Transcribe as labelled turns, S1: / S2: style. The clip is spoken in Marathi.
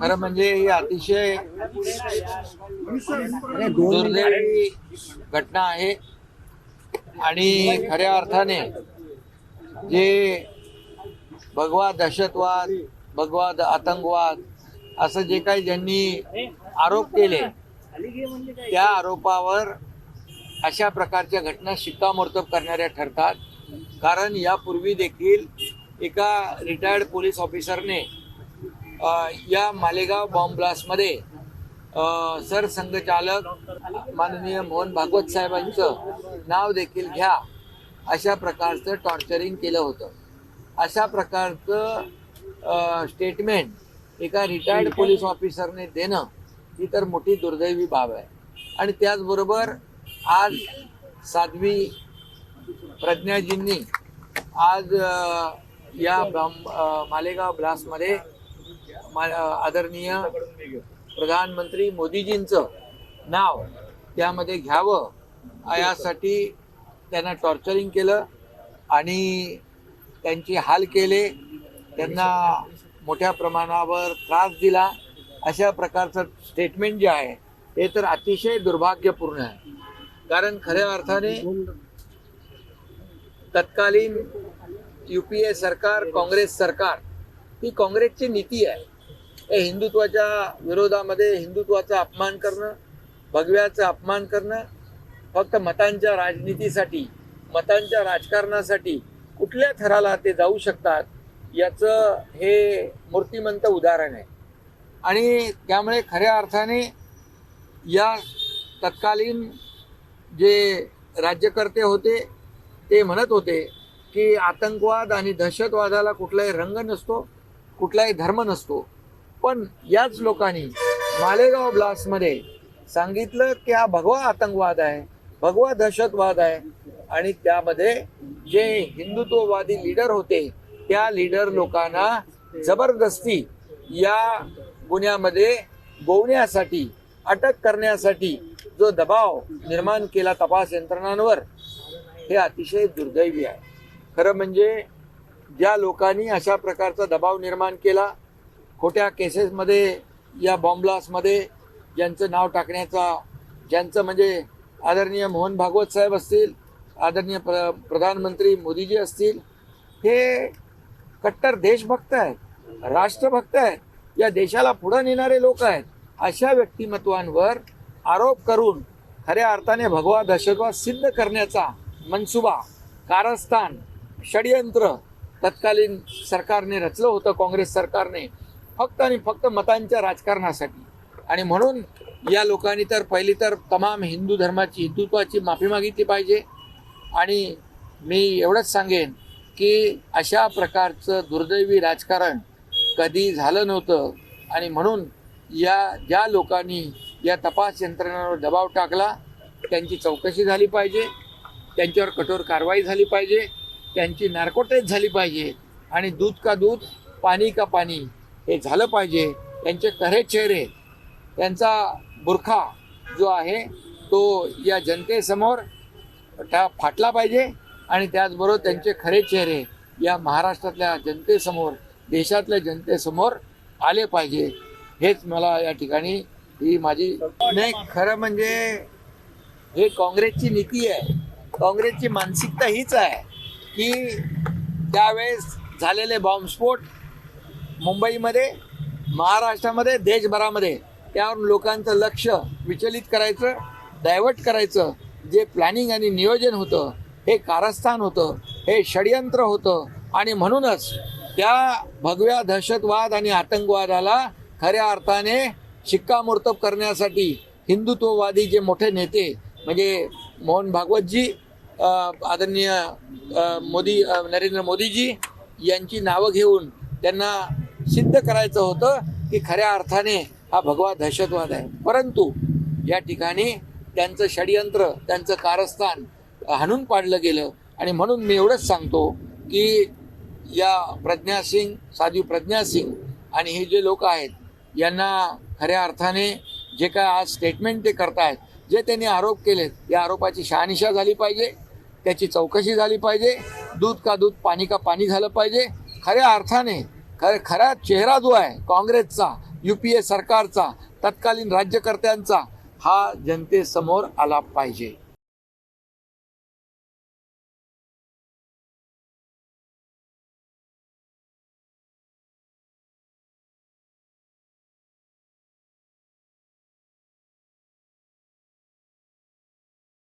S1: खरं म्हणजे ही अतिशय दुर्दैवी घटना आहे. आणि खऱ्या अर्थाने जे भगवा दहशतवाद भगवा द- आतंकवाद असं जे काही ज्यांनी आरोप केले त्या आरोपावर अशा प्रकारच्या घटना शिक्कामोर्तब करणाऱ्या ठरतात. कारण यापूर्वी देखील एका रिटायर्ड पोलीस ऑफिसरने या मालेगाव बॉम्ब ब्लास्टमध्ये सरसंघचालक माननीय मोहन भागवत साहेबांचं नाव देखील घ्या. अशा प्रकारचं टॉर्चरिंग केलं होतं. अशा प्रकारचं स्टेटमेंट एका रिटायर्ड पोलीस ऑफिसरने देणं ही तर मोठी दुर्दैवी बाब आहे. आणि त्याचबरोबर आज साध्वी प्रज्ञाजींनी आज या ब्रह्म- मालेगाव ब्लास्टमध्ये मा- आदरणीय प्रधानमंत्री मोदीजींचं नाव त्यामध्ये घ्यावं यासाठी त्यांना टॉर्चरिंग केलं आणि त्यांची हाल केले. त्यांना मोठ्या प्रमाणावर त्रास दिला. अशा प्रकारचं स्टेटमेंट जे आहे हे तर अतिशय दुर्भाग्यपूर्ण आहे. कारण खऱ्या अर्थाने तत्कालीन यू पी ए सरकार काँग्रेस सरकार ही काँग्रेसची नीती आहे. हे हिंदुत्वाच्या विरोधामध्ये हिंदुत्वाचा अपमान करणं भगव्याचा अपमान करणं फक्त मतांच्या राजनीतीसाठी मतांच्या राजकारणासाठी कुठल्या थराला ते जाऊ शकतात याचं हे मूर्तिमंत उदाहरण आहे. आणि त्यामुळे खऱ्या अर्थाने या तत्कालीन जे राज्यकर्ते होते ते म्हणत होते की आतंकवाद आणि दहशतवादाला कुठलाही रंग नसतो कुठलाही धर्म नसतो. पण याच लोकांनी मालेगाव ब्लास्टमध्ये सांगितलं की हा भगवा आतंकवाद आहे भगवा दहशतवाद आहे. आणि त्यामध्ये जे हिंदुत्ववादी लीडर होते त्या लीडर लोकांना जबरदस्ती या गुन्ह्यामध्ये गोवण्यासाठी अटक करण्यासाठी जो दबाव निर्माण केला तपास यंत्रणांवर हे अतिशय दुर्दैवी आहे. खरं म्हणजे ज्या लोकांनी अशा प्रकारचा दबाव निर्माण केला खोट्या केसेसमध्ये या बॉम्बलासमध्ये ज्यांचं नाव टाकण्याचा ज्यांचं म्हणजे आदरणीय मोहन भागवत साहेब असतील आदरणीय प्र प्रधानमंत्री मोदीजी असतील हे कट्टर देशभक्त आहेत राष्ट्रभक्त आहेत या देशाला पुढं नेणारे लोक आहेत अशा व्यक्तिमत्वांवर आरोप करून खऱ्या अर्थाने भगवा दहशतवाद सिद्ध करण्याचा मनसुबा कारस्थान षडयंत्र तत्कालीन सरकारने रचलं होतं काँग्रेस सरकारने. फक्त आणि फक्त मतांच्या राजकारणासाठी. आणि म्हणून या लोकांनी तर पहिली तर तमाम हिंदू धर्माची हिंदुत्वाची माफी मागितली पाहिजे. आणि मी एवढंच सांगेन की अशा प्रकारचं दुर्दैवी राजकारण कधी झालं नव्हतं. आणि म्हणून या ज्या लोकांनी या तपास यंत्रणांवर दबाव टाकला त्यांची चौकशी झाली पाहिजे. त्यांच्यावर कठोर कारवाई झाली पाहिजे. त्यांची नार्कोटेज झाली पाहिजे. आणि दूध का दूध पाणी का पाणी हे झालं पाहिजे. त्यांचे खरे चेहरे त्यांचा बुरखा जो आहे तो या जनतेसमोर ठा फाटला पाहिजे आणि त्याचबरोबर त्यांचे खरे चेहरे या महाराष्ट्रातल्या जनतेसमोर देशातल्या जनतेसमोर आले पाहिजे. हेच मला या ठिकाणी ही माझी नाही खरं म्हणजे हे काँग्रेसची नीती आहे. काँग्रेसची मानसिकता हीच आहे की त्यावेळेस झालेले बॉम्बस्फोट मुंबईमध्ये महाराष्ट्रामध्ये देशभरामध्ये त्यावर लोकांचं लक्ष विचलित करायचं डायव्हर्ट करायचं जे प्लॅनिंग आणि नियोजन होतं हे कारस्थान होतं हे षडयंत्र होतं आणि म्हणूनच त्या भगव्या दहशतवाद आणि आतंकवादाला खऱ्या अर्थाने शिक्कामोर्तब करण्यासाठी हिंदुत्ववादी जे मोठे नेते म्हणजे मोहन भागवतजी आदरणीय मोदी नरेंद्र मोदीजी यांची नावं घेऊन त्यांना सिद्ध करायचं होतं की खऱ्या अर्थाने हा भगवा दहशतवाद आहे. परंतु या ठिकाणी त्यांचं षडयंत्र त्यांचं कारस्थान हाणून पाडलं गेलं. आणि म्हणून मी एवढंच सांगतो की या प्रज्ञा सिंग साधू प्रज्ञा सिंग आणि हे जे लोक आहेत यांना खऱ्या अर्थाने जे काय आज स्टेटमेंट ते करतायत जे त्यांनी आरोप केलेत या आरोपाची शहानिशा झाली पाहिजे त्याची चौकशी झाली पाहिजे दूध का दूध पाणी का पाणी झालं पाहिजे खऱ्या अर्थाने खर खरा चेहरा जो आहे काँग्रेसचा यू पी ए सरकारचा तत्कालीन राज्यकर्त्यांचा हा जनतेसमोर आला पाहिजे.